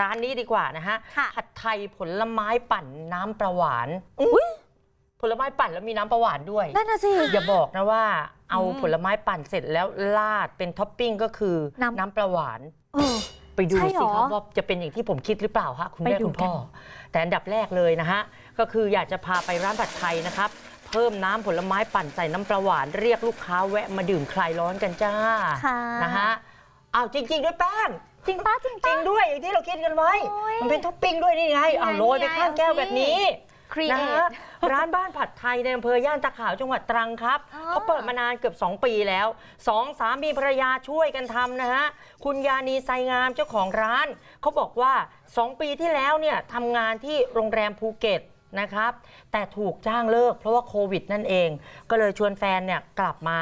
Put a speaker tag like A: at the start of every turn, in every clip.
A: ร้านนี้ดีกว่านะฮะ
B: ค่ะ
A: ผัดไทยผลไม้ปั่นน้ำประหวานอุ๊ยผลไม้ปั่นแล้วมีน้ำประหวานด้วย
B: นั่นน่ะสิ
A: อย่าบอกนะว่า เอา
B: อืม
A: ผลไม้ปั่นเสร็จแล้วลาดเป็นท็อปปิ้งก็คือ
B: น้ำ
A: น้ำประหวาน
B: เออ
A: ไปดู
B: ใช่เหร
A: สิ
B: อ
A: ครับว่าจะเป็นอย่างที่ผมคิดหรือเปล่าฮะคุณ
B: ไป
A: แม่
B: ดู
A: คุณพ่อ
B: กัน
A: แต่อันดับแรกเลยนะฮะ ก็คืออยากจะพาไปร้านผัดไทยนะครับเพิ่มน้ำผลไม้ปั่นใส่น้ำประหวาน เรียกลูกค้าแวะมาดื่มคลายร้อนกันจ้า
B: ค่ะ
A: นะฮะอ้าวจริง ๆ ด้วยแป้ง
B: จริงป้าจริง
A: จริ
B: ป้าง
A: ด้วยอย่างที่เราคิดกันไว้
B: โอ้ย
A: มันเป็นท็อปปิ้งด้วยนี่ไง
B: นี่ไง
A: เอาโรยไป
B: นี่ไง
A: ข้างแก้ว
B: เอาสิ
A: แบบนี้
B: ครีเอ
A: นะ
B: ท
A: ฮะร้านบ้านผัดไทยในอำเภอย่านตะขาวจังหวัดตรังครับ
B: อ๋อ
A: เขาเปิดมานานเกือบ 2 ปีแล้วสองสามีภรรยาช่วยกันทำนะฮะ คุณยานีไซงามเจ้าของร้าน เขาบอกว่า 2 ปีที่แล้วเนี่ยทำงานที่โรงแรมภูเก็ตนะครับ แต่ถูกจ้างเลิกเพราะว่าโควิดนั่นเอง ก็เลยชวนแฟนเนี่ยกลับมา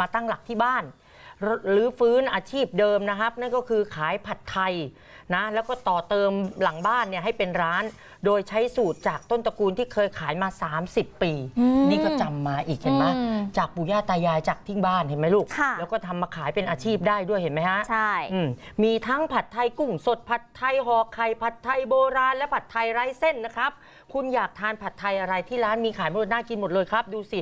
A: มาตั้งหลักที่บ้าน หรือฟื้นอาชีพเดิมนะครับ นั่นก็คือขายผัดไทยนะแล้วก็ต่อเติมหลังบ้านเนี่ยให้เป็นร้าน โดยใช้สูตรจากต้นตระกูลที่เคยขายมา 30 ปี
B: อืม
A: นี่ก็จำมาอีกเห็นไหม
B: อืม
A: จากปู่ย่าตายายจากที่บ้านเห็นไหมลูก
B: ค่ะ
A: แล้วก็ทำมาขายเป็นอาชีพได้ด้วยเห็นไหมฮะ
B: ใช่
A: อืมมีทั้งผัดไทยกุ้งสดผัดไทยห่อไข่ผัดไทยโบราณและผัดไทยไร้เส้นนะครับ คุณอยากทานผัดไทยอะไรที่ร้านมีขายหมดน่ากินหมดเลยครับ ดูสิ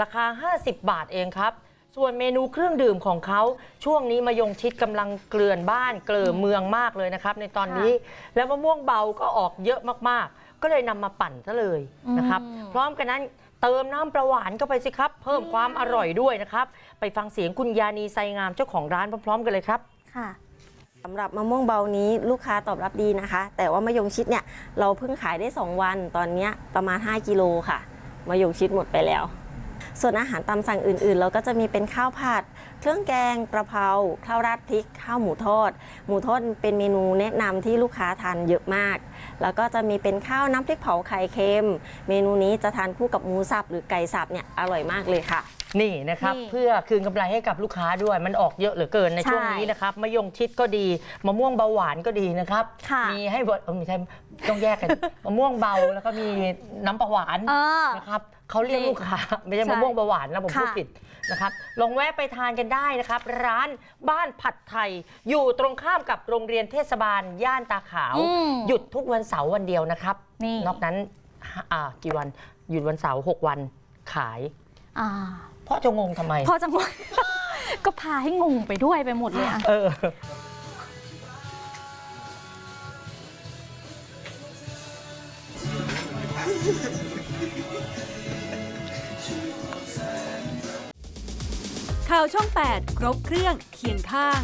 A: ราคา 50 บาทเองครับ ส่วนเมนูเครื่องดื่มของเขาช่วงนี้มายงชิดกำลังเกลื่อนบ้านเกลื่อเมืองมากเลยนะครับ ในตอนนี้แล้วมะม่วงเบาก็ออกเยอะมากๆ ก็เลยนำมาปั่นซะเลยนะครับ
B: อืม
A: พร้อมกันนั้นเติมน้ำประหวานเข้าไปสิครับ เพิ่มความอร่อยด้วยนะครับ ไปฟังเสียงคุณยานีไซงามเจ้าของร้านพร้อมๆ กันเลยครับ
B: ค่ะ
C: สำหรับมะม่วงเบานี้ลูกค้าตอบรับดีนะคะ แต่ว่ามะยงชิดเนี่ยเราเพิ่งขายได้ 2 วันตอนเนี้ยประมาณ 5 กิโลค่ะมะยงชิดหมดไปแล้ว ส่วนอาหารตามสั่งอื่นๆ เราก็จะมีเป็นข้าวผัด เครื่องแกงกระเพราข้าวราดพริก ข้าวหมูทอด หมูทอดเป็นเมนูแนะนำที่ลูกค้าทานเยอะมาก แล้วก็จะมีเป็นข้าวน้ำพริกเผาไข่เค็ม เมนูนี้จะทานคู่กับหมูสับหรือไก่สับเนี่ยอร่อยมากเลยค่ะ
A: นี่นะครับ
B: นี่
A: เพื่อคืนกำไรให้กับลูกค้าด้วยมันออกเยอะเหลือเกินใน
B: ใช่
A: ช่วงนี้นะครับมะยงชิดก็ดีมะม่วงเบาหวานก็ดีนะครับ
B: ค่ะ
A: มีให้บดเออไม่ใช่ต้องแยกกัน มะม่วงเบาแล้วก็มีน้ำปลาหวาน
B: เออ
A: นะครับเขาเรียก
B: นี่
A: ลูกค้าไม่ใช่
B: ใช่
A: มะม่วงเบาหวานนะผม
B: ค่ะ
A: พูดผิดนะครับลองแวะไปทานกันได้นะครับ ร้านบ้านผัดไทย อยู่ตรงข้ามกับโรงเรียนเทศบาลย่านตาขาว
B: อืม
A: หยุดทุกวันเสาร์วันเดียวนะครับ
B: นี่
A: นอกนั้นอ่ากี่วัน หยุดวันเสาร์หกวันขาย
B: อ่า
A: เพราะจะงงทำไม
B: พอจังหวะ ก็พาให้งงไปด้วยไปหมดเลยอะ
A: เออ
D: ข่าวช่อง 8 ครบเครื่องเคียงข้าง